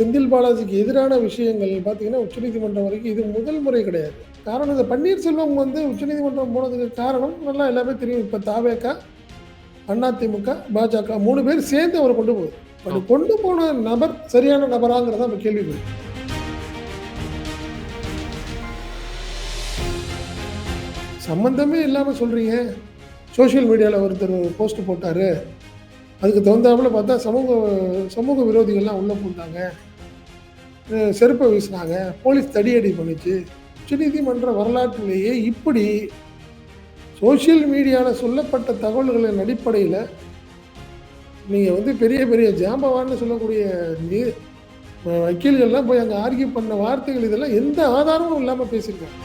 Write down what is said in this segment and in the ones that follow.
செந்தில் பாலாஜிக்கு எதிரான விஷயங்கள் பார்த்தீங்கன்னா உச்சநீதிமன்றம் வரைக்கும் இது முதல் முறை கிடையாது. காரணம் இந்த பன்னீர்செல்வம் வந்து உச்சநீதிமன்றம் போனதுக்கு காரணம் நல்லா எல்லாமே தெரியும். இப்போ தாவேக்கா அதிமுக பாஜக மூணு பேர் சேர்ந்து அவரை கொண்டு போகுது. அப்படி கொண்டு போன நபர் சரியான நபராங்கிறத நம்ம கேள்வி சம்பந்தமே இல்லாமல் சொல்கிறீங்க சோஷியல் மீடியாவில் ஒருத்தர் போஸ்ட் போட்டார். அதுக்கு தகுந்தாப்புல பார்த்தா சமூக சமூக விரோதிகள்லாம் உள்ளே போட்டாங்க. செருப்பை வீசினாங்க. போலீஸ் தடியடி பண்ணுச்சு. உச்சநீதிமன்ற வரலாற்றிலேயே இப்படி சோஷியல் மீடியாவில் சொல்லப்பட்ட தகவல்களின் அடிப்படையில் நீங்கள் வந்து பெரிய பெரிய ஜாம்பவான்னு சொல்லக்கூடிய நீ வக்கீல்கள்லாம் போய் அங்கே ஆர்கியூ பண்ண வார்த்தைகள் இதெல்லாம் எந்த ஆதாரமும் இல்லாமல் பேசியிருக்காங்க.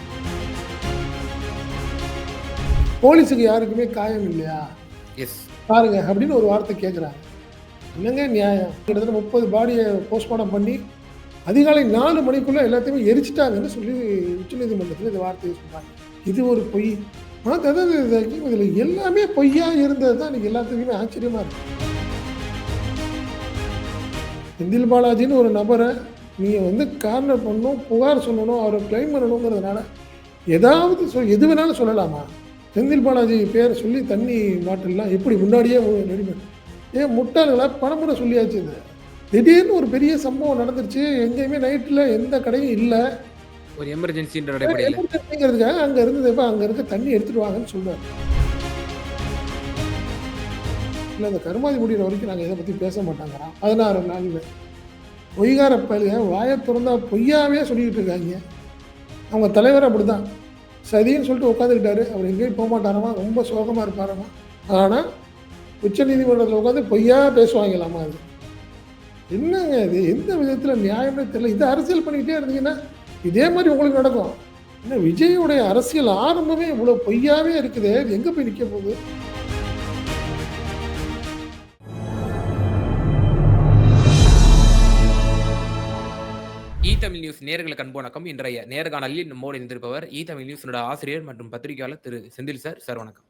போலீஸுக்கு யாருக்குமே காயம் இல்லையா? எஸ் பாருங்க அப்படின்னு ஒரு வார்த்தை கேட்குறாங்க என்னங்க நியாயம்? கிட்டத்தட்ட முப்பது பாடியை போஸ்ட்மார்ட்டம் பண்ணி அதிகாலை நாலு மணிக்குள்ள எல்லாத்தையுமே எரிச்சிட்டாங்கன்னு சொல்லி உச்சநீதிமன்றத்தில் இந்த வார்த்தையை சொன்னாங்க இது ஒரு பொய். அதாவது இதில் எல்லாமே பொய்யா இருந்தது தான் எனக்கு எல்லாத்துக்குமே ஆச்சரியமா இருக்கு. செந்தில் பாலாஜின்னு ஒரு நபரை நீங்கள் வந்து கார்னர் பண்ணணும் புகார் சொல்லணும் அவரை கிளைம் பண்ணணுங்கிறதுனால ஏதாவது சொல் எது வேணாலும் சொல்லலாமா? செந்தில் பாலாஜி பேரை சொல்லி தண்ணி பாட்டில்லாம் எப்படி முன்னாடியே ரெடி பண்ணி ஏன் முட்டாள்களா பணமுறை சொல்லியாச்சு இது. திடீர்னு ஒரு பெரிய சம்பவம் நடந்துருச்சு. எங்கேயுமே நைட்டில் எந்த கடையும் இல்லை. ஒரு எமர்ஜென்சின்ற எமர்ஜென்சிங்கிறதுக்காக அங்கே இருந்தது. அங்கே இருக்க தண்ணி எடுத்துட்டு வாங்கன்னு சொல்றாரு. இல்லை அந்த கருமாதி முடிகிற வரைக்கும் நாங்கள் இதை பற்றி பேச மாட்டாங்கிறோம் பதினாறு நாளில் பொய்கார பயிலுங்க வாயை திறந்தா பொய்யாவே சொல்லிக்கிட்டு இருக்காங்க. அவங்க தலைவர் அப்படிதான். சதின்னு சொல்லிட்டு உட்காந்துக்கிட்டாரு அவர் எங்கேயும் போக மாட்டாராமா? ரொம்ப சோகமாக இருப்பாராமா? ஆனால் உச்ச நீதிமன்றத்தில் உட்காந்து பொய்யா பேசுவாங்களாமா அது? என்னங்க இது? எந்த விதத்தில் நியாயமே தெரியல. இது அரசியல் பண்ணிக்கிட்டே இருந்தீங்கன்னா இதே மாதிரி உங்களுக்கு நடக்கும். என்ன விஜயோடைய அரசியல் ஆரம்பமே இவ்வளோ பொய்யாவே இருக்குது. எங்கே போய் நிற்க போகுது? தமிழ் நியூஸ் நேர்களுக்கு அன்பு வணக்கம். இன்றைய நேர்காணலில் நம்மோடு இருந்திருப்பவர் இ தமிழ் நியூஸோட ஆசிரியர் மற்றும் பத்திரிகையாளர் திரு செந்தில் சார். சார் வணக்கம்.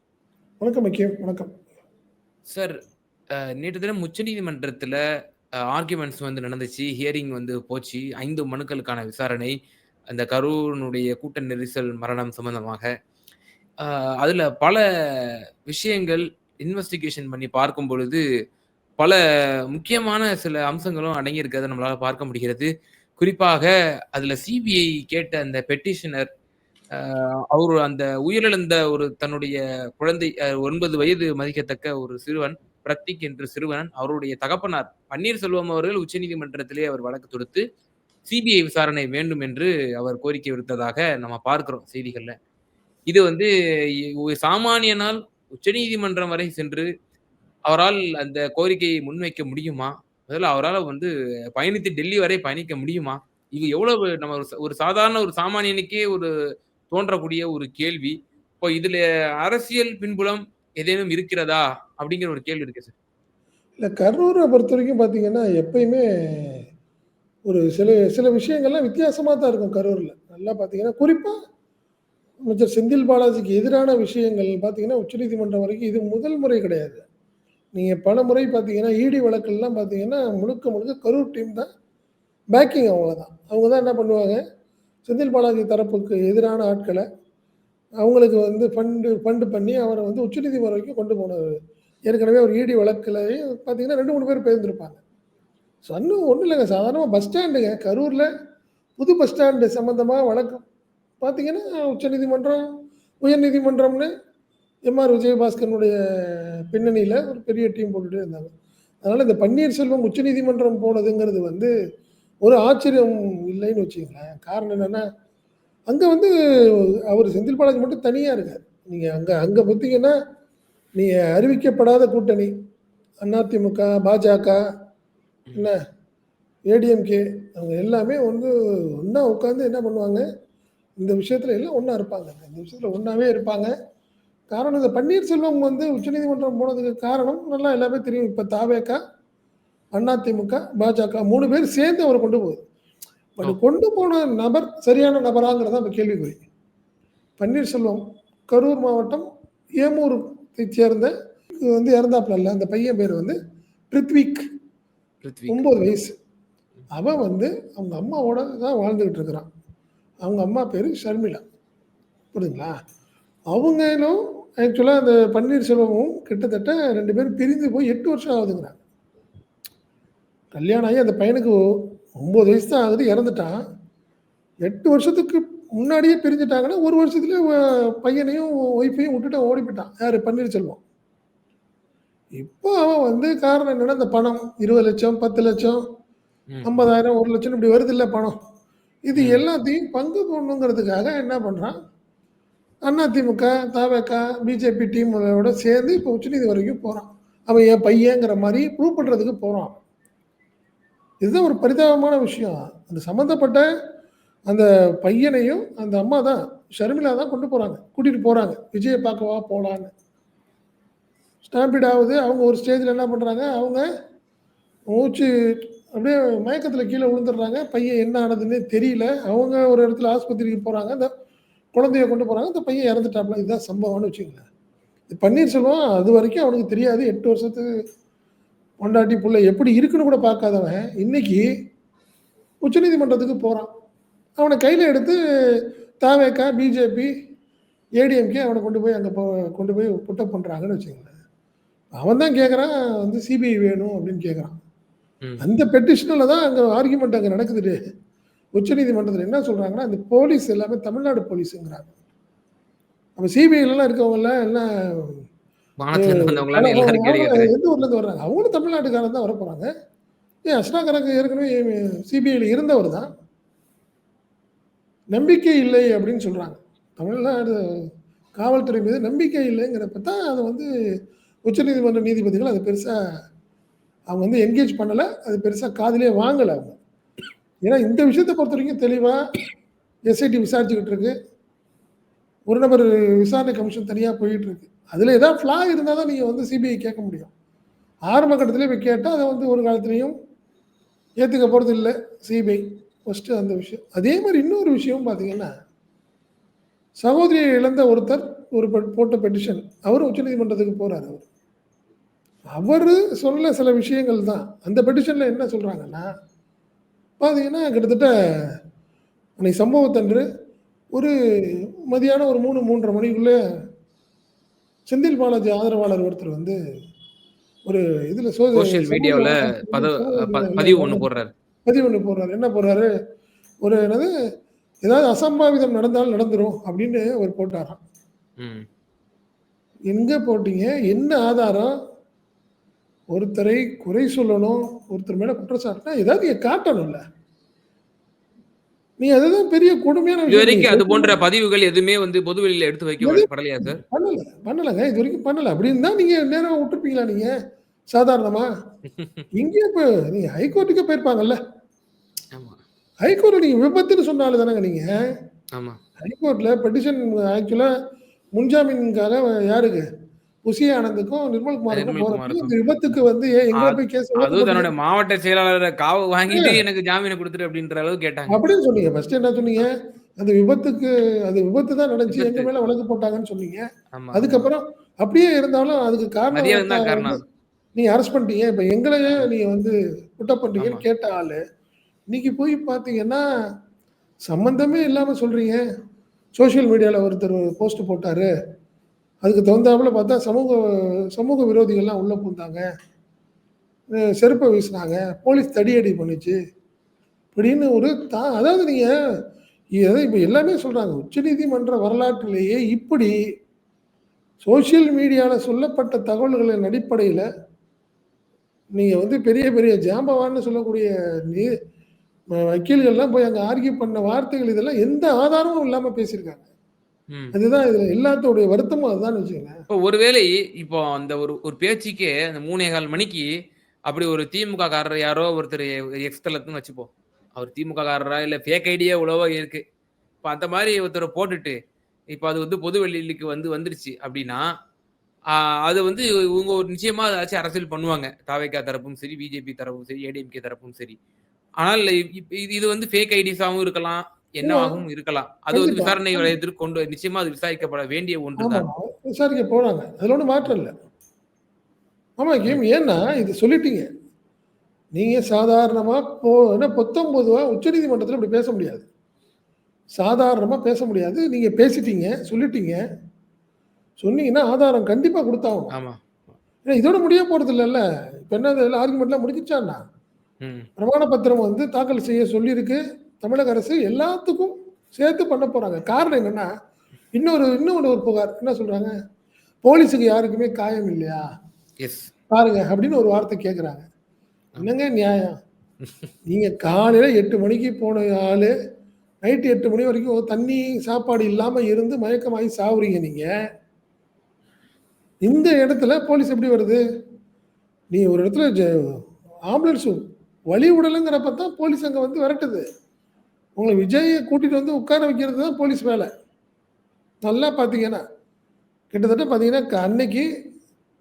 வணக்கம் வணக்கம். சார் நேற்று தினம் உச்சநீதிமன்றத்தில் ஆர்குமெண்ட்ஸ் வந்து நடந்துச்சு. ஹியரிங் வந்து போச்சு. ஐந்து மனுக்களுக்கான விசாரணை அந்த கரூனுடைய கூட்ட நெரிசல் மரணம் சம்பந்தமாக. அதில் பல விஷயங்கள் இன்வெஸ்டிகேஷன் பண்ணி பார்க்கும் பொழுது பல முக்கியமான சில அம்சங்களும் அடங்கியிருக்கிறத நம்மளால் பார்க்க முடிகிறது. குறிப்பாக அதில் சிபிஐ கேட்ட அந்த பெட்டிஷனர் அவர் அந்த உயிரிழந்த ஒரு தன்னுடைய குழந்தை ஒன்பது வயது மதிக்கத்தக்க ஒரு சிறுவன் பிரத்திக் என்ற சிறுவன் அவருடைய தகப்பனார் பன்னீர்செல்வம் அவர்கள் உச்சநீதிமன்றத்திலே அவர் வழக்கு தொடுத்து சிபிஐ விசாரணை வேண்டும் என்று அவர் கோரிக்கை விடுத்ததாக நம்ம பார்க்கிறோம் செய்திகள்ல. இது வந்து சாமானியனால் உச்சநீதிமன்றம் வரை சென்று அவரால் அந்த கோரிக்கையை முன்வைக்க முடியுமா? முதல்ல அவரால் வந்து பயணித்து டெல்லி வரை பயணிக்க முடியுமா? இது எவ்வளவு நம்ம ஒரு ஒரு சாதாரண ஒரு சாமானியனுக்கே ஒரு தோன்றக்கூடிய ஒரு கேள்வி. இப்போ இதுல அரசியல் பின்புலம் ஏதேனும் இருக்கிறதா? அப்படிங்கிற ஒரு கேள்வி இருக்கு சார் இல்லை கரூரை பொறுத்த வரைக்கும் பார்த்தீங்கன்னா எப்பயுமே ஒரு சில சில விஷயங்கள்லாம் வித்தியாசமாக தான் இருக்கும் கரூரில். நல்லா பார்த்தீங்கன்னா குறிப்பாக அமைச்சர் செந்தில் பாலாஜிக்கு எதிரான விஷயங்கள் பார்த்தீங்கன்னா உச்சநீதிமன்றம் வரைக்கும் இது முதல் முறை கிடையாது. நீங்கள் பல முறை பார்த்தீங்கன்னா இடி வழக்கெல்லாம் பார்த்தீங்கன்னா முழுக்க முழுக்க கரூர் டீம் தான் பேக்கிங் அவங்க தான். அவங்க தான் என்ன பண்ணுவாங்க? செந்தில் பாலாஜி தரப்புக்கு எதிரான ஆட்களை அவங்களுக்கு வந்து ஃபண்டு ஃபண்டு பண்ணி அவரை வந்து உச்சநீதிமன்றம் வரைக்கும் கொண்டு போனது. ஏற்கனவே ஒரு இடி வழக்கில் பார்த்தீங்கன்னா ரெண்டு மூணு பேர் பேர்ந்துருப்பாங்க. ஸோ இன்னும் ஒன்றும் இல்லைங்க. சாதாரணமாக பஸ் ஸ்டாண்டுங்க கரூரில் புது பஸ் ஸ்டாண்டு சம்மந்தமாக வழக்கு. பார்த்தீங்கன்னா உச்சநீதிமன்றம் உயர்நீதிமன்றம்னு எம்ஆர் விஜயபாஸ்கரனுடைய பின்னணியில் ஒரு பெரிய டீம் போட்டுகிட்டே இருந்தாங்க. அதனால் இந்த பன்னீர்செல்வம் உச்சநீதிமன்றம் போனதுங்கிறது வந்து ஒரு ஆச்சரியம் இல்லைன்னு வச்சுங்களேன் காரணம் என்னென்னா அங்கே வந்து அவர் செந்தில் பாலாஜி மட்டும் தனியாக இருக்கார். நீங்கள் அங்கே அங்கே பார்த்தீங்கன்னா நீ அறிவிக்கப்படாத கூட்டணி. அதிமுக பாஜக என்ன? ஏடிஎம்கே அவங்க எல்லாமே வந்து ஒன்றா உட்காந்து என்ன பண்ணுவாங்க? இந்த விஷயத்தில் எல்லாம் ஒன்றா இருப்பாங்க. இந்த விஷயத்தில் ஒன்றாவே இருப்பாங்க. காரணம் இந்த பன்னீர்செல்வம் வந்து உச்சநீதிமன்றம் போனதுக்கு காரணம் நல்லா எல்லாமே தெரியும். இப்போ தாவேக்கா அதிமுக பாஜக மூணு பேர் சேர்ந்து அவரை கொண்டு போகுது. பட் கொண்டு போன நபர் சரியான நபராங்கிறத நம்ம கேள்விக்குறி. பன்னீர்செல்வம் கரூர் மாவட்டம் ஏமூர் சேர்ந்த இது வந்து இறந்தாப்புல இல்லை அந்த பையன் பேர் வந்து பிருத்விக். பிருத்வி ஒன்பது வயசு. அவன் வந்து அவங்க அம்மாவோட தான் வாழ்ந்துகிட்டு இருக்கிறான். அவங்க அம்மா பேர் ஷர்மிளா. புரியுதுங்களா? அவங்களும் ஆக்சுவலாக அந்த பன்னீர்செல்வமும் கிட்டத்தட்ட ரெண்டு பேரும் பிரிந்து போய் எட்டு வருஷம் ஆகுதுங்கிறாங்க. கல்யாணம் ஆகி அந்த பையனுக்கு ஒம்பது வயசு தான் ஆகுது இறந்துட்டான். எட்டு வருஷத்துக்கு முன்னாடியே பிரிஞ்சுட்டாங்கன்னா ஒரு வருஷத்துலேயே பையனையும் ஒய்ஃபையும் விட்டுட்டு ஓடி போயிட்டான். யார்? பன்னீர்செல்வம். இப்போ அவன் வந்து காரணம் என்னன்னா இந்த பணம். இருபது லட்சம் பத்து லட்சம். ஐம்பதாயிரம் ஒரு லட்சம் இப்படி வருது இல்லை பணம். இது. எல்லாத்தையும் பங்கு போடணுங்கிறதுக்காக என்ன பண்ணுறான் அதிமுக தவக பிஜேபி டீமோட சேர்ந்து இப்போ உச்சநீதி வரைக்கும் போகிறான் அவன் என் பையங்கிற மாதிரி ப்ரூவ் பண்ணுறதுக்கு போகிறான் இதுதான் ஒரு பரிதாபமான விஷயம். அந்த சம்மந்தப்பட்ட அந்த பையனையும் அந்த அம்மா தான் ஷர்மிளா தான் கொண்டு போகிறாங்க கூட்டிகிட்டு போகிறாங்க விஜயை பார்க்கவா போகலான்னு ஸ்டாம்பிட் ஆகுது. அவங்க ஒரு ஸ்டேஜில் என்ன பண்ணுறாங்க அவங்க மூச்சு அப்படியே மயக்கத்தில் கீழே விழுந்துடுறாங்க. பையன் என்ன ஆனதுன்னு தெரியல. அவங்க ஒரு இடத்துல ஆஸ்பத்திரிக்கு போகிறாங்க அந்த குழந்தைய கொண்டு போகிறாங்க அந்த பையன் இறந்துட்டாப்ல. இதுதான் சம்பவம்னு வச்சுக்கோங்களேன். இது பன்னீர்செல்வம் அது வரைக்கும் அவனுக்கு தெரியாது. எட்டு வருஷத்துக்கு பொண்டாட்டி பிள்ளை எப்படி இருக்குன்னு கூட பார்க்காதவன். இன்னைக்கு உச்சநீதிமன்றத்துக்கு போகிறான் அவனை கையில் எடுத்து தாவேக்கா பிஜேபி ஏடிஎம்கே அவனை கொண்டு போய் அங்கே போ கொண்டு போய் புட்டப் பண்ணுறாங்கன்னு வச்சுக்கோங்களேன். அவன் தான் கேட்குறான் வந்து சிபிஐ வேணும் அப்படின்னு கேட்குறான். அந்த பெட்டிஷனில் தான் அங்கே ஆர்குமெண்ட் அங்கே நடக்குது உச்சநீதிமன்றத்தில் என்ன சொல்கிறாங்கன்னா இந்த போலீஸ் எல்லாமே தமிழ்நாடு போலீஸுங்கிறாங்க. நம்ம சிபிஐலாம் இருக்கவங்கலாம் எல்லாம் எந்த ஊர்லேருந்து வர்றாங்க? அவங்களும் தமிழ்நாட்டுக்காரன் தான் வர போகிறாங்க ஏன் அஸ்னா கணக்கு ஏற்கனவே சிபிஐயில் இருந்தவர் தான் நம்பிக்கை இல்லை அப்படின்னு சொல்கிறாங்க தமிழ்நாடு காவல்துறை மீது நம்பிக்கை இல்லைங்கிறப்ப தான் அதை வந்து உச்சநீதிமன்ற நீதிபதிகள் அது பெருசாக அவங்க வந்து என்கேஜ் பண்ணலை அது பெருசாக காதிலே வாங்கலை அவங்க. ஏன்னா இந்த விஷயத்தை பொறுத்த வரைக்கும் தெளிவாக எஸ்ஐடி விசாரிச்சுக்கிட்டு இருக்கு. ஒரு நபர் விசாரணை கமிஷன் தனியாக போயிட்டு இருக்கு. அதில் ஏதாவது ஃப்ளா இருந்தால் தான் நீங்கள் வந்து சிபிஐ கேட்க முடியும். ஆரம்ப கட்டத்திலே போய் கேட்டால் அதை வந்து ஒரு காலத்துலேயும் ஏற்றுக்க போகிறது இல்லை சிபிஐ ஃபஸ்ட்டு அந்த விஷயம். அதே மாதிரி இன்னொரு விஷயம் பார்த்தீங்கன்னா சகோதரியை இழந்த ஒருத்தர் ஒரு போட்ட பெட்டிஷன் அவர் உச்சநீதிமன்றத்துக்கு போகிறார் அவர். அவர் சொல்ல சில விஷயங்கள் தான். அந்த பெட்டிஷனில் என்ன சொல்கிறாங்கன்னா பார்த்தீங்கன்னா கிட்டத்தட்ட அன்னைக்கு சம்பவத்தன்று ஒரு மதியானம் ஒரு மூணு மூன்றரை மணிக்குள்ளே செந்தில் பாலாஜி ஆதரவாளர் ஒருத்தர் வந்து ஒரு இதில் சோசியல் மீடியாவுல பதிவு ஒண்ணு போடுறாரு. பதிவு ஒன்று போடுறாரு. என்ன போடுறாரு? ஒரு என்னது? ஏதாவது அசம்பாவிதம் நடந்தால் நடந்துரும் அப்படின்னு ஒரு போட்டாராம். எங்க போட்டீங்க? என்ன ஆதாரம்? ஒருத்தரை குறை சொல்லணும் ஒருத்தர் மேல குற்றச்சாட்டுனா ஏதாவது காட்டணும்ல. நீ அதுதான் பெரிய கொடுமையான இது வரைக்கும் அது போன்ற பதிவுகள் எதுவுமே வந்து பொதுவெளியில எடுத்து வைக்கப்படலையா சார்? பண்ணல. பண்ணலங்க இது வரைக்கும் பண்ணல. அப்படின்னு தான் நீங்க நேரம் விட்டுருப்பீங்களா நீங்க? சாதாரணமா? இங்கே இப்போ நீங்க ஹைகோர்ட்டுக்கே போயிருப்பாங்கல்ல? ஹைகோர்ட் நீங்க விபத்துன்னு சொன்னாலும் தானங்க நீங்க? ஹைகோர்ட்ல பெட்டிஷன் ஆக்சுவலா முன்ஜாமீனுக்காக யாருக்கு? புசி ஆனந்துக்கும் நிர்மல்குமாருக்கும் விபத்துக்கு வந்து எங்க போய் கேஸ் அதுவும் தன்னோட மாவட்ட செயலாளரை காவு வாங்கிட்டு எனக்கு ஜாமீன் கொடுத்துரு அப்படின்ற அளவு கேட்டாங்க. அப்படின்னு சொன்னீங்க. ஃபர்ஸ்ட் என்ன சொன்னீங்க? அந்த விபத்துக்கு அது விபத்து தான் நடந்துச்சு. எங்க. மேல வழக்கு போட்டாங்கன்னு சொன்னீங்க. அதுக்கப்புறம் அப்படியே இருந்தாலும் அதுக்கு காரணம். நீ அரெஸ்ட் பண்ணிட்டீங்க. இப்ப எங்களையே நீங்க வந்து குட்ட பண்றீங்கன்னு ஆமா. கேட்ட ஆளு இன்னைக்கு போய் பாத்தீங்கன்னா சம்பந்தமே இல்லாம சொல்றீங்க. சோஷியல் மீடியால ஒருத்தர் போஸ்ட் போட்டாரு. அதுக்கு தகுந்தாப்புல பார்த்தா சமூக சமூக விரோதிகள்லாம் உள்ள பூந்தாங்க செருப்பை வீசினாங்க. போலீஸ் தடியடி பண்ணுச்சு. இப்படின்னு ஒரு தா அதாவது நீங்க இதை இப்போ எல்லாமே சொல்றாங்க. உச்சநீதிமன்ற வரலாற்றிலேயே இப்படி சோஷியல் மீடியாவில் சொல்லப்பட்ட தகவல்களின் அடிப்படையில் நீங்கள் வந்து பெரிய பெரிய ஜாம்பவான்னு சொல்லக்கூடிய நீ வக்கீல்கள்லாம் போய் அங்கே ஆர்கியூ பண்ண வார்த்தைகள் இதெல்லாம் எந்த ஆதாரமும் இல்லாமல் பேசியிருக்காங்க. அதுதான் இதில் எல்லாத்தோடைய வருத்தமும் அதுதான் வச்சுக்கோங்க. இப்போ ஒருவேளை இப்போ அந்த ஒரு ஒரு பேச்சுக்கே அந்த மூணே கால் மணிக்கு அப்படி ஒரு திமுக காரர் யாரோ ஒருத்தர் எக்ஸ் தளத்துன்னு வச்சுப்போம். அவர் திமுக காரரா இல்ல ஃபேக் ஐடியா உழவா இருக்கு. இப்போ அந்த மாதிரி ஒருத்தரை போட்டுட்டு இப்போ அது வந்து பொது வெளியிலுக்கு வந்து வந்துருச்சு அப்படின்னா அது வந்து இவங்க ஒரு நிச்சயமா ஏதாச்சும் அரசியல் பண்ணுவாங்க தாவேக்கா தரப்பும் சரி பிஜேபி தரப்பும் சரி ஏடிஎம்கே தரப்பும் சரி ஆனால் இது வந்து ஃபேக் ஐடிஸாவும் இருக்கலாம் என்னவாகவும் இருக்கலாம் அது வந்து. விசாரணை வளையத்திற்கு கொண்டு நிச்சயமா அது விசாரிக்கப்பட வேண்டிய ஒன்றுதான் ஆமாம் விசாரிக்க போகிறாங்க அதில் ஒன்றும் மாற்றம் இல்லை ஆமாம் கேம் ஏன்னா இது சொல்லிட்டீங்க நீங்க சாதாரணமா போ என்ன பொத்தம் பொதுவா உச்சநீதிமன்றத்துல இப்படி பேச முடியாது. சாதாரணமா பேச முடியாது. நீங்க பேசிட்டீங்க, சொல்லிட்டீங்க. சொன்னீங்கன்னா ஆதாரம் கண்டிப்பா குடுத்தாகணும். ஆமா. ஏன்னா இதோட முடிய போறது இல்லல்ல. இப்ப என்ன இதுல ஆர்குமென்ட்லாம் முடிஞ்சிருச்சா என்ன? ம். பிரமாண பத்திரம் வந்து தாக்கல் செய்ய சொல்லியிருக்கு. தமிழக அரசு எல்லாத்துக்கும் சேர்த்து பண்ண போறாங்க. காரணம் என்னன்னா, இன்னொரு இன்னொன்னு ஒரு புகார். என்ன சொல்றாங்க? போலீஸுக்கு யாருக்குமே காயம் இல்லையா? எஸ். பாருங்க அப்படின்னு ஒரு வார்த்தை கேட்குறாங்க. என்னங்க நியாயம்? நீங்க காலையில 8 மணிக்கு போன ஆளு, நைட் 8 மணி வரைக்கும் தண்ணி, சாப்பாடு இல்லாம இருந்து மயக்கமாயி சாவுறீங்க நீங்க. இந்த இடத்துல போலீஸ் எப்படி வருது? நீ ஒரு இடத்துல ஆம்புலன்ஸ் வழி விடலங்கிறப்ப தான் போலீஸ் அங்கே வந்து விரட்டுது. உங்களை விஜயை கூட்டிகிட்டு வந்து உட்கார வைக்கிறது தான் போலீஸ் வேலை நல்லா பார்த்தீங்கன்னா. கிட்டத்தட்ட பார்த்தீங்கன்னா, க அன்னைக்கு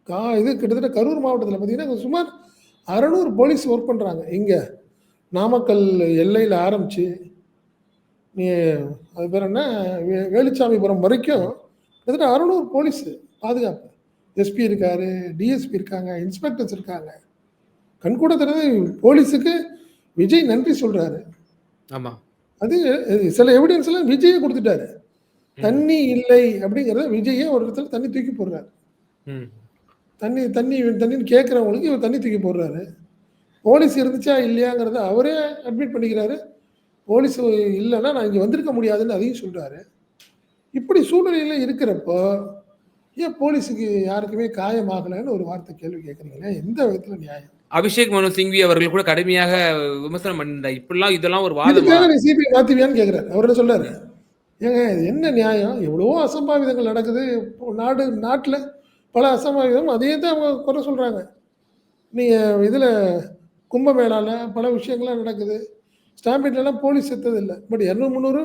கா இது கிட்டத்தட்ட கரூர் மாவட்டத்தில் பார்த்தீங்கன்னா, சுமார் 600 போலீஸ் ஒர்க் பண்ணுறாங்க இங்கே நாமக்கல் எல்லையில் ஆரம்பிச்சு, நீ அது பேர் என்ன? வே வேலுச்சாமிபுரம் வரைக்கும் கிட்டத்தட்ட அறநூறு போலீஸு பாதுகாப்பு. எஸ்பி இருக்காரு, டிஎஸ்பி இருக்காங்க, இன்ஸ்பெக்டர்ஸ் இருக்காங்க. கண்கூட தெரியாத போலீஸுக்கு விஜய் நன்றி சொல்றாரு. ஆமா. அது சில எவிடன்ஸ்லாம் விஜயே குடுத்துட்டாரு. தண்ணி இல்லை அப்படிங்கிறத விஜயே ஒரு இடத்துல தண்ணி தூக்கி போடுறாரு. ம். தண்ணி தண்ணி தண்ணின்னு கேட்கிறவங்களுக்கு இவர் தண்ணி தூக்கி போடுறாரு. போலீஸ் இருந்துச்சா இல்லையாங்கிறத அவரே அட்மிட் பண்ணிக்கிறாரு. போலீஸ் இல்லன்னா நான் இங்க வந்திருக்க முடியாதுன்னு அதையும் சொல்றாரு. இப்படி சூழ்நிலையில இருக்கிறப்போ, ஏன் போலீஸுக்கு யாருக்குமே காயம் ஆகலன்னு ஒரு வார்த்தை கேள்வி கேட்கிறீங்களே, எந்த விதத்துல நியாயம்? அபிஷேக் மனு சிங்வி அவர்கள் கூட கடுமையாக விமர்சனம் பண்ணியிருந்தார். இப்படிலாம் இதெல்லாம் ஒரு வாதமா? சிபிஐ மாத்துவியான்னு கேட்கிறாரு. அவர் என்ன சொல்றாரு? ஏங்க இது என்ன நியாயம்? எவ்வளவோ அசம்பாவிதங்கள் நடக்குது. நாடு நாட்டுல பல அசம்பாவிதம் அதே தான் அவங்க குறை சொல்றாங்க. நீங்க இதுல கும்பமேளால பல விஷயங்கள்லாம் நடக்குது. ஸ்டாம்பீட்லலாம் போலீஸ் செத்தது இல்ல. பட் 200, 300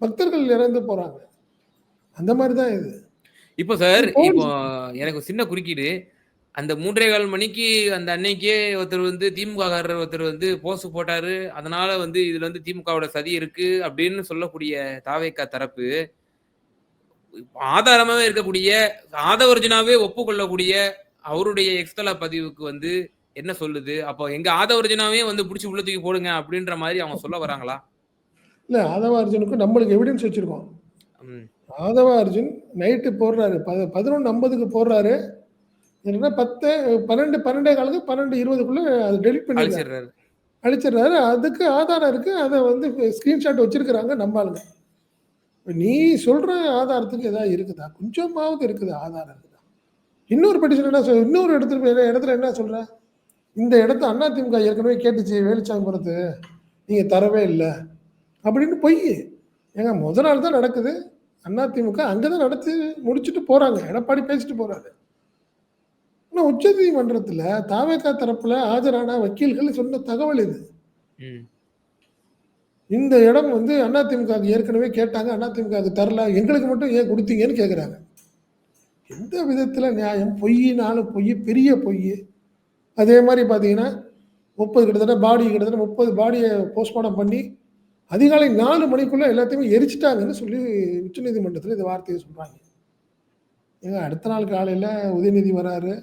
பக்தர்கள் இறந்து போறாங்க. அந்த மாரி தான் இது. இப்போ சார், இப்போ எனக்கு சின்ன குறுக்கீடு. அந்த 3:15 மணிக்கு அந்த அன்னைக்கே ஒருத்தர் வந்து திமுககாரர் ஒருத்தர் வந்து போஸ்ட் போட்டாரு. அதனால வந்து இதுல வந்து திமுகவோட சதி இருக்கு அப்படின்னு சொல்லக்கூடிய தாவேகா தரப்பு, ஆதாரமாவே இருக்கக்கூடிய, ஆதவர்ஜுனாவே ஒப்புக்கொள்ளக்கூடிய அவருடைய எக்ஸ்தல பதிவுக்கு வந்து என்ன சொல்லுது? அப்போ எங்க ஆதவர்ஜுனாவே வந்து புடிச்சு உள்ள தூக்கி போடுங்க அப்படின்ற மாரி அவங்க சொல்ல வராங்களா? இல்ல ஆதவ அர்ஜுனுக்கு நம்மளுக்கு எவிடன்ஸ் வச்சிருக்கோம். ஆதவ அர்ஜுன் நைட்டு போடுறாரு. ப 11:50க்கு போடுறாரு. என்னன்னா 10 12 12:15க்கு 12:20க்குள்ள அது டெலீட் பண்ணிடுறாரு. அழிச்சிடுறாரு. அதுக்கு ஆதாரம் இருக்கு. அத வந்து ஸ்கிரீன்ஷாட் வச்சிருக்கிறாங்க நம்ம ஆளுங்க. நீ சொல்ற ஆதாரத்துக்கு ஏதாவது இருக்குதா? கொஞ்சமாவது இருக்குதா? ஆதாரம் இருக்குதா? இன்னொரு பெட்டிஷன் என்ன சொல் இன்னொரு இடத்துல இடத்துல என்ன சொல்ற? இந்த இடத்த அதிமுக ஏற்கனவே கேட்டுச்சு வேலுச்சாமிபுரத்து. நீங்க தரவே இல்ல. அப்படின்னு பொய். ஏங்க மொத நாள் தான் நடக்குது. அதிமுக அங்க தான் நடத்தி முடிச்சுட்டு போறாங்க. எடப்பாடி பேசிட்டு போறாரு. ஆனா உச்சநீதிமன்றத்துல தாவேகா தரப்புல ஆஜரான வக்கீல்கள் சொன்ன தகவல் இது. இந்த இடம் வந்து அதிமுகவுக்கு ஏற்கனவே கேட்டாங்க. அதிமுகவுக்கு தரல. எங்களுக்கு மட்டும் ஏன் குடுத்தீங்கன்னு கேட்குறாங்க. எந்த விதத்துல நியாயம்? பொய்யினாலும் பொய், பெரிய பொய். அதே மாரி பார்த்தீங்கன்னா, 30 கிட்டத்தட்ட பாடி கிட்டத்தட்ட 30 பாடிய போஸ்ட்மார்டம் பண்ணி, அதிகாலை நாலு மணிக்குள்ள எல்லாத்தையுமே எரிச்சிட்டாங்கன்னு சொல்லி உச்சநீதிமன்றத்தில் இந்த வார்த்தையை சொல்றாங்க. ஏங்க அடுத்த நாள் காலையில் உதயநிதி வராரு.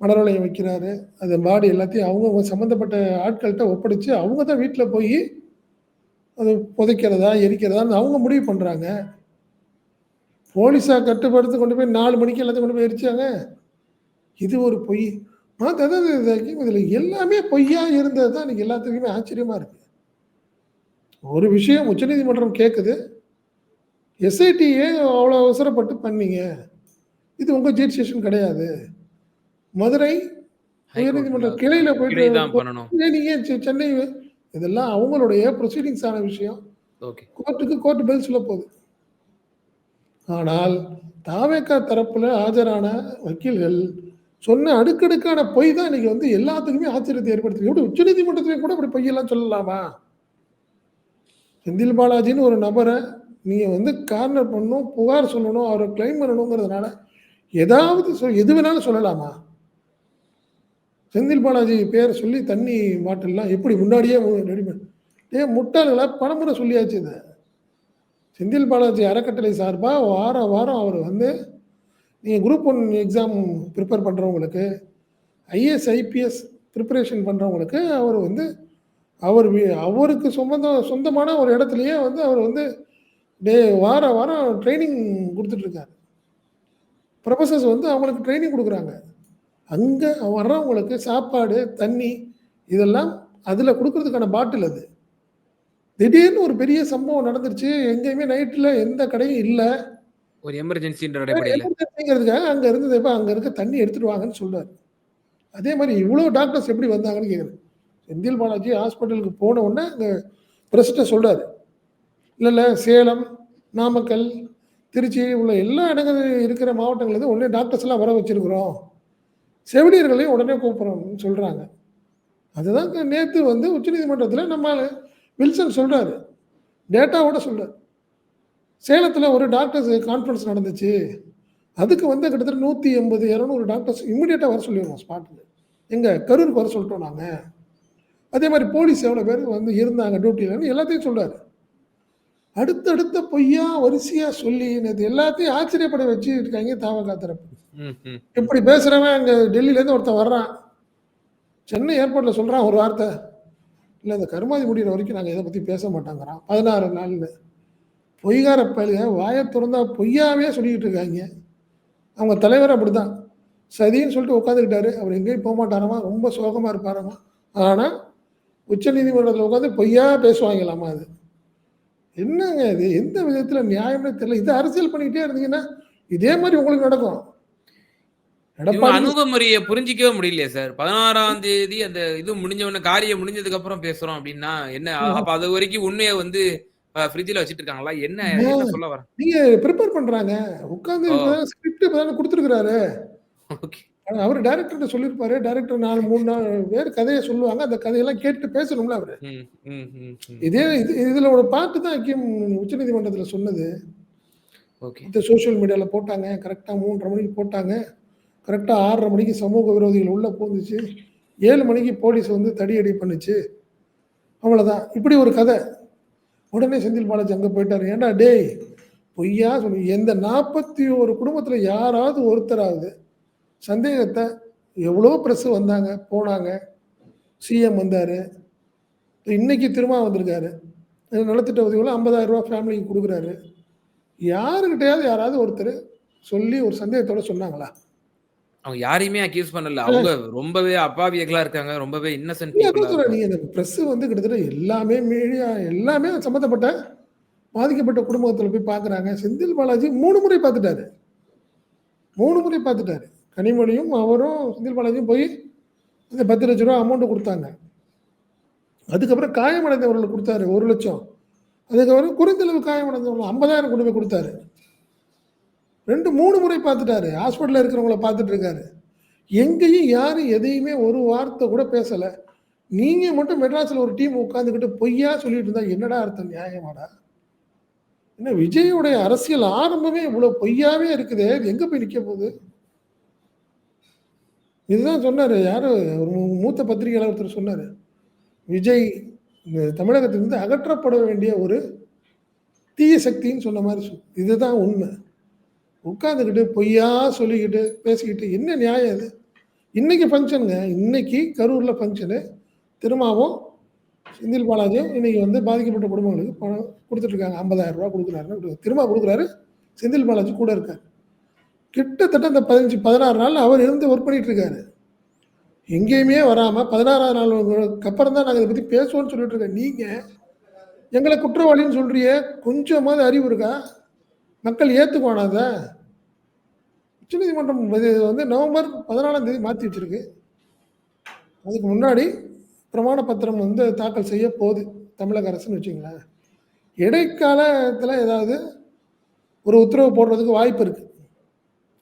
மணர்வளையம் வைக்கிறாரு. அந்த பாடி எல்லாத்தையும் அவங்கவுங்க சம்மந்தப்பட்ட ஆட்கள்கிட்ட ஒப்படைச்சு, அவங்க தான் வீட்டில் போய் அது புதைக்கிறதா, எரிக்கிறதான்னு அவங்க முடிவு பண்ணுறாங்க போலீஸாக கட்டுப்படுத்தி கொண்டு போய் நாலு மணிக்கு எல்லாத்தையும் கொண்டு போய் எரிச்சாங்க. இது ஒரு பொய். மத்த அதாவது எல்லாமே பொய்யாக இருந்தது தான் எனக்கு எல்லாத்துக்குமே ஆச்சரியமாக இருக்குது ஒரு விஷயம் உச்சநீதிமன்றம் கேட்குது. எஸ்ஐடி ஏன் அவ்வளோ அவசரப்பட்டு பண்ணீங்க? இது உங்க ஜூரிஸ்டிக்ஷன் கிடையாது. மதுரை உயர்நீதிமன்ற கிளையில போயிட்டு கிளை தான் பண்ணணும். நீங்க ஏன் செ சென்னை இதெல்லாம் அவங்களுடைய ப்ரொசீடிங்ஸ் ஆன விஷயம். ஓகே. கோர்ட்டுக்கு கோர்ட் பதில் சொல்ல போகுது. ஆனால் தாவேகா தரப்புல ஆஜரான வக்கீல்கள் சொன்ன அடுக்கடுக்கான பொய் தான் இன்னைக்கு வந்து எல்லாத்துக்குமே ஆச்சரியத்தை ஏற்படுத்துது. எப்படி உச்சநீதிமன்றத்திலே கூட இப்படி பொய்யெல்லாம் சொல்லலாமா? செந்தில் பாலாஜின்னு ஒரு நபரை நீங்கள் வந்து கார்னர் பண்ணணும், புகார் சொல்லணும், அவரை கிளைம் பண்ணணுங்கிறதுனால ஏதாவது சொ எது வேணாலும் சொல்லலாமா? செந்தில் பாலாஜி பேர் சொல்லி தண்ணி பாட்டில்லாம் எப்படி முன்னாடியே ரெடி பண்ண ஏன் முட்டாள்களா பணமுறை சொல்லியாச்சு இதை செந்தில் பாலாஜி அறக்கட்டளை சார்பாக வாரம் வாரம் அவர் வந்து நீங்கள் குரூப் ஒன் எக்ஸாம் ப்ரிப்பேர் பண்ணுறவங்களுக்கு ஐஏஎஸ், ஐபிஎஸ் ப்ரிப்பரேஷன் பண்ணுறவங்களுக்கு அவர் வந்து அவர் அவருக்கு சொந்தம் சொந்தமான ஒரு இடத்துலயே வந்து அவர் வந்து டே வார வாரம் ட்ரெய்னிங் குடுத்துட்டுருக்காரு. புரொஃபசர்ஸ் வந்து அவங்களுக்கு ட்ரெய்னிங் குடுக்குறாங்க. அங்க வர்றவங்களுக்கு சாப்பாடு, தண்ணி இதெல்லாம் அதில குடுக்குறதுக்கான பாட்டில் அது. திடீர்னு ஒரு பெரிய சம்பவம் நடந்துருச்சு. எங்கேயுமே நைட்ல எந்த கடையும் இல்ல. ஒரு எமர்ஜென்சின்ற. எமர்ஜென்சிங்கிறதுக்காக அங்க இருந்தது எப்ப அங்க இருக்க தண்ணி எடுத்துட்டு வாங்கன்னு சொல்றாரு. அதே மாரி இவ்ளோ டாக்டர்ஸ் எப்படி வந்தாங்கன்னு கேட்குறேன். செந்தில் பாலாஜி ஹாஸ்பிட்டலுக்கு போன உடனே அங்கே பிரசிட்ட சொல்கிறாரு இல்லை இல்லை சேலம், நாமக்கல், திருச்சி உள்ள எல்லா இடங்கள்ல இருக்கிற மாவட்டங்கள்லேருந்து உடனே டாக்டர்ஸ் எல்லாம் வர வச்சுருக்குறோம். செவிலியர்களையும் உடனே கூப்பிட்றோம்னு சொல்கிறாங்க அதுதான் நேற்று வந்து உச்சநீதிமன்றத்தில் நம்ம வில்சன் சொல்கிறாரு டேட்டாவோட சொல்கிறார் சேலத்தில் ஒரு டாக்டர்ஸ் கான்ஃபரன்ஸ் நடந்துச்சு. அதுக்கு வந்து கிட்டத்தட்ட 180, 200 டாக்டர்ஸ் இம்மிடியேட்டாக வர சொல்லிடுவோம் ஸ்பாட்டில் எங்கள் கரூருக்கு வர சொல்லிட்டோம் நாங்கள் அதே மாரி போலீஸ் எவ்வளோ பேர் வந்து இருந்தாங்க டியூட்டிலன்னு எல்லாத்தையும் சொல்றாரு. அடுத்தடுத்த பொய்யா வரிசையா சொல்லி நேத்து எல்லாத்தையும் ஆச்சரியப்பட வச்சு இருக்காங்க தவக தரப்பு. இப்படி பேசுறவன் அங்க டெல்லியிலேருந்து ஒருத்தன் வர்றான். சென்னை ஏர்போர்ட்ல சொல்றான் ஒரு வார்த்தை. இல்ல இந்த கருமாதி முடியிற வரைக்கும் நாங்க இத பத்தி பேச மாட்டோங்கிறான். 16 நாள்னு. பொய்க்கார பயலுக வாய தொறந்தா பொய்யாவே சொல்லிக்கிட்டு இருக்காய்ங்க. அவங்க தலைவர் அப்படிதான். சதின்னு சொல்லிட்டு உட்காந்துக்கிட்டாரு. அவர் எங்கேயும் போமாட்டாராமா. ரொம்ப சோகமா இருப்பாராமா. ஆனா, உச்சநீதிமன்றத்தில உட்காந்து பொய்யா பேசுவாங்களாமா அது. என்னங்க இது? எந்த விதத்தில நியாயம்னே தெரியல. இது அரசியல் பண்ணிக்கிட்டே இருந்தீங்கன்னா, இதே மாரி உங்களுக்கு நடக்கும். அணுகுமுறைய புரிஞ்சிக்கவே முடியலையே சார். 16ஆம் தேதி அந்த இது முடிஞ்ச உடனே காரியம் முடிஞ்சதுக்கு அப்புறம் பேசுறோம் அப்டின்னா, என்ன அப்ப அதுவரைக்கும் உண்மைய வந்து ஃப்ரிட்ஜ்ல வச்சுட்டு இருக்காங்களா? என்ன சொல்ல வர நீங்க பிரிப்பேர் பண்றாங்க. தான் ஸ்கிரிப்ட் இப்ப தானே குடுத்துருக்கிறாரு. ஓகே. அவரு டைரக்டர்ட்ட சொல்லியிருப்பாரு. டைரக்டர் 4, 3 நாள் பேர் கதைய சொல்லுவாங்க. அந்த கதையெல்லாம் கேட்டு பேசணும்ல அவரு. இதே இது இதுல ஒரு பார்ட் தான் ஹக்கீம் உச்சநீதிமன்றத்தில சொன்னது. ஓகே. இந்த சோசியல் மீடியால போட்டாங்க. கரெக்ட்டா 3:30 மணிக்கு போட்டாங்க. கரெக்ட்டா 6:30 மணிக்கு சமூக விரோதிகள் உள்ள பூந்துச்சு. 7 மணிக்கு போலீஸ் வந்து தடியடி பண்ணுச்சு. அவ்வளோதான். இப்படி ஒரு கதை. உடனே செந்தில் பாலாஜி அங்க போயிட்டாரு. ஏன்டா டேய்! பொய்யா சொல்லி எந்த 41 குடும்பத்தில யாராவது ஒருத்தராவது சந்தேகத்த எவ்வளோ பிரஸ் வந்தாங்க, போனாங்க. சிஎம் வந்தாரு. இன்னைக்கு திரும்ப வந்திருக்காரு. நலத்திட்ட உதவிகள ரூ. 50,000 ஃபேமிலிக்கு குடுக்குறாரு. யாருகிட்டயாவது யாராவது ஒருத்தர் சொல்லி ஒரு சந்தேகத்தோட சொன்னாங்களா? அவங்க யாரையுமே அக்யூஸ் பண்ணல. அவங்க ரொம்பவே அப்பாவிகளா இருக்காங்க. ரொம்பவே இன்னசென்ட். நீங்க இந்த பிரஸ் வந்து கிட்டத்தட்ட எல்லாமே மீடியா எல்லாமே சம்மந்தப்பட்ட பாதிக்கப்பட்ட குடும்பத்தில போய் பார்க்குறாங்க. செந்தில் பாலாஜி 3 முறை பார்த்துட்டாரு. 3 முறை பார்த்துட்டாரு. கனிமொழியும், அவரும் செந்தில் பாலாஜியும் போய் அந்த ரூ. 10,00,000 அமௌண்ட் கொடுத்தாங்க அதுக்கப்புறம் காயமடைந்தவர்களுக்கு குடுத்தாரு 1,00,000 அதுக்கப்புறம் குறைந்தளவு காயமடைந்தவர்கள் ஐம்பதாயிரம் கொண்டு போய் கொடுத்தாரு ரெண்டு மூணு முறை பார்த்துட்டாரு. ஹாஸ்பிட்டலில் இருக்கிறவங்கள பார்த்துட்டு இருக்காரு. எங்கேயும் யாரும் எதையுமே ஒரு வார்த்தை கூட பேசலை நீங்கள் மட்டும் மெட்ராஸில் ஒரு டீம் உட்காந்துக்கிட்டு பொய்யா சொல்லிட்டு இருந்தா என்னடா அர்த்தம்? நியாயமாடா? என்ன விஜயுடைய அரசியல் ஆரம்பமே இவ்வளோ பொய்யாவே இருக்குது எங்கே போய் நிற்க போகுது? இதுதான் சொன்னார் யாரு ஒரு மூத்த பத்திரிகையாளர் ஒருத்தர் சொன்னார் விஜய் இந்த தமிழகத்திலிருந்து அகற்றப்பட வேண்டிய ஒரு தீய சக்தின்னு சொன்ன மாதிரி சொ இதுதான் உண்மை. உட்காந்துக்கிட்டு பொய்யா சொல்லிக்கிட்டு, பேசிக்கிட்டு என்ன நியாயம் இது? இன்னைக்கு ஃபங்க்ஷனுங்க இன்னைக்கு கரூரில் ஃபங்க்ஷனு திருமாவும், செந்தில் பாலாஜியும் இன்னைக்கு வந்து பாதிக்கப்பட்ட குடும்பங்களுக்கு பணம் கொடுத்துட்ருக்காங்க ஐம்பதாயிரம் ரூபா கொடுக்குறாருன்னு திருமா கொடுக்குறாரு செந்தில் பாலாஜி கூட இருக்காரு. கிட்டத்தட்ட அந்த பதினஞ்சு பதினாறு நாள் அவர் இருந்து ஒர்க் பண்ணிட்டு இருக்காரு. எங்கேயுமே வராமல் பதினாறாவது நாளுக்கு அப்புறம் தான் நாங்கள் இதை பற்றி பேசுவோம்னு சொல்லிட்டு இருக்கேன் நீங்கள் எங்களை குற்றவாளின்னு சொல்றியே! கொஞ்சமாவது அறிவு இருக்கா? மக்கள் ஏற்றுக்கோணாத உச்சநீதிமன்றம் இது வந்து நவம்பர் 14ஆம் தேதி மாற்றி வச்சிருக்கு. அதுக்கு முன்னாடி பிரமாண பத்திரம் வந்து தாக்கல் செய்ய போகுது தமிழக அரசுன்னு வச்சுங்களேன் இடைக்காலத்தில் ஏதாவது ஒரு உத்தரவு போடுறதுக்கு வாய்ப்பு இருக்குது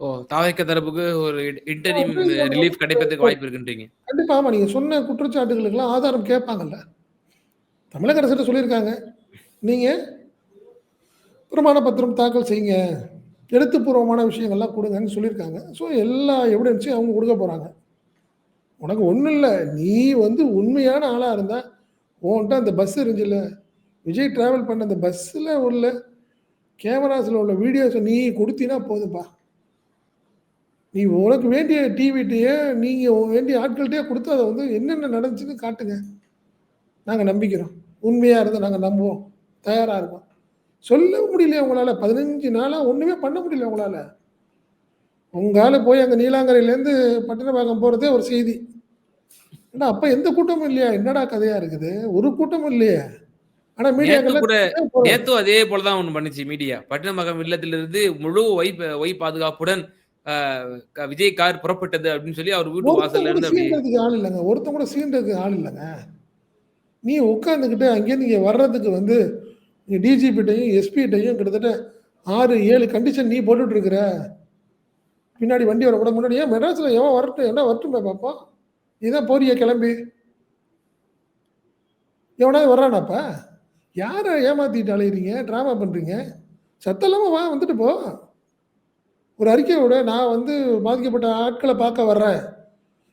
ஓ! தாவேக்கா தரப்புக்கு ஒரு இன்டரிம் ரிலீஃப் கிடைப்பதற்கு வாய்ப்பு இருக்குன்றீங்க. கண்டிப்பா. ஆமா. நீங்க சொன்ன குற்றச்சாட்டுகளுக்கெல்லாம் ஆதாரம் கேட்பாங்கல்ல. தமிழக அரசுட்ட சொல்லியிருக்காங்க. நீங்க பிரமாண பத்திரம் தாக்கல் செய்யுங்க. எழுத்துப்பூர்வமான விஷயங்கள்லாம் குடுங்கன்னு சொல்லியிருக்காங்க. ஸோ எல்லா எவிடன்ஸையும் அவங்க குடுக்க போறாங்க. உனக்கு ஒண்ணும் இல்ல. நீ வந்து உண்மையான ஆளா இருந்தா, உன்ட்ட அந்த பஸ் இருந்துச்சுல்ல, விஜய் டிராவல் பண்ண அந்த பஸ்ஸில உள்ள கேமராஸ்ல உள்ள வீடியோஸ நீ குடுத்தீன்னா போதும்பா. நீ உனக்கு வேண்டிய டிவிட்டயே நீங்க வேண்டிய ஆட்கள்ட்டயே குடுத்து அத வந்து என்னென்ன நடந்துச்சுன்னு காட்டுங்க. நாங்க நம்பிக்கிறோம். உண்மையா இருந்தா நாங்க நம்புவோம். தயாரா இருக்கோம். சொல்லவும் முடியலையா உங்களால? 15 நாளா ஒண்ணுமே பண்ண முடியல உங்களால. உங்க ஆளு போய் அங்க நீலாங்கரையிலேருந்து பட்டினப்பாக்கம் போறதே ஒரு செய்தி. ஏன்டா அப்ப எந்த கூட்டமும் இல்லையா? என்னடா கதையா இருக்குது? ஒரு கூட்டமும் இல்லையே! ஆனா. நேத்தும் அதே போல தான் ஒண்ணு பண்ணுச்சு மீடியா. பட்டினப்பாக்கம் இல்லத்திலிருந்து முழு ஒய் ஒய் பாதுகாப்புடன் விஜய் கார் புறப்பட்டது அப்படின்னு சொல்லி அவர் வீட்டு வாசல்ல இருந்து ஆள் இல்லங்க. ஒருத்தன் கூட சீண்டுறதுக்கு ஆள் இல்லங்க. நீ உட்கார்ந்துகிட்டு அங்கேருந்து இங்க வர்றதுக்கு வந்து நீ டிஜிபிட்டயும், எஸ்பிட்டயும் கிட்டத்தட்ட 6, 7 கண்டிஷன் நீ போட்டுட்டு இருக்கிற. பின்னாடி வண்டி வரக்கூடாது. முன்னாடி ஏன் மெட்ராஸ்ல எவன் வரட்டும் என்ன வரட்டுமே பாப்போம். நீ தான் போறியே கிளம்பி. எவனாவது வர்றானா அப்ப? யார ஏமாத்திட்டு அலையுறீங்க? டிராமா பண்றீங்க? சத்தம் இல்லாம வா வந்துட்டு போ. ஒரு அறிக்கையோட நான் வந்து பாதிக்கப்பட்ட ஆட்களை பார்க்க வர்றேன்.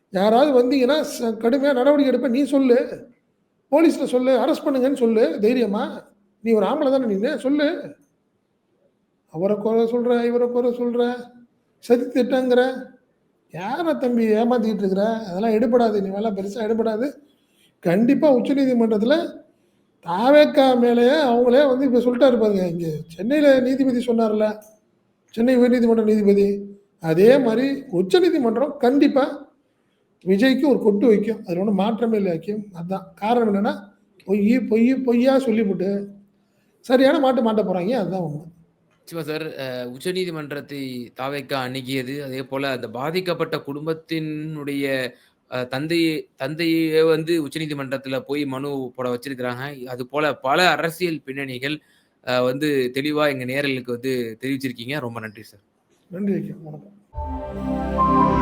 யாராவது வந்தீங்கன்னா ச நடவடிக்கை எடுப்பேன். நீ சொல்லு. போலீஸில் சொல்லு. அரெஸ்ட் பண்ணுங்கன்னு சொல்லு தைரியமா. நீ ஒரு ஆம்பளை தானே நீனு. சொல்லு. அவரை குறை சொல்கிற இவரை குறை சொல்கிற சதி திட்டங்கிற. யாரை தம்பி ஏமாற்றிக்கிட்டு இருக்கிற? அதெல்லாம் எடுபடாது. நல்லா பெருசாக எடுபடாது. கண்டிப்பாக உச்சநீதிமன்றத்தில் தாவேக்கா மேலேயே அவங்களே வந்து இப்போ சொல்லிட்டாரு பாருங்க. இங்கே சென்னையில் நீதிபதி சொன்னார்ல. சென்னை உயர்நீதிமன்ற நீதிபதி. அதே மாதிரி உச்சநீதிமன்றம் கண்டிப்பாக விஜய்க்கு ஒரு கொட்டு வைக்கும். அதில் ஒன்றும் மாற்றமே இல்லை வைக்கும் அதுதான் காரணம் என்னென்னா பொய் பொய் பொய்யா சொல்லிவிட்டு சரியான மாட்டு மாட்ட போகிறாங்க அதுதான் உண்மை சிவா சார். உச்சநீதிமன்றத்தை தாவைக்கா அணுகியது. அதே போல் அந்த பாதிக்கப்பட்ட குடும்பத்தினுடைய தந்தையை தந்தையே வந்து உச்சநீதிமன்றத்தில் போய் மனு போட வச்சிருக்கிறாங்க. அது போல பல அரசியல் பின்னணிகள் வந்து தெளிவாக எங்கள் நேரலுக்கு வந்து தெரிவிச்சிருக்கீங்க. ரொம்ப நன்றி சார். நன்றி வணக்கம்.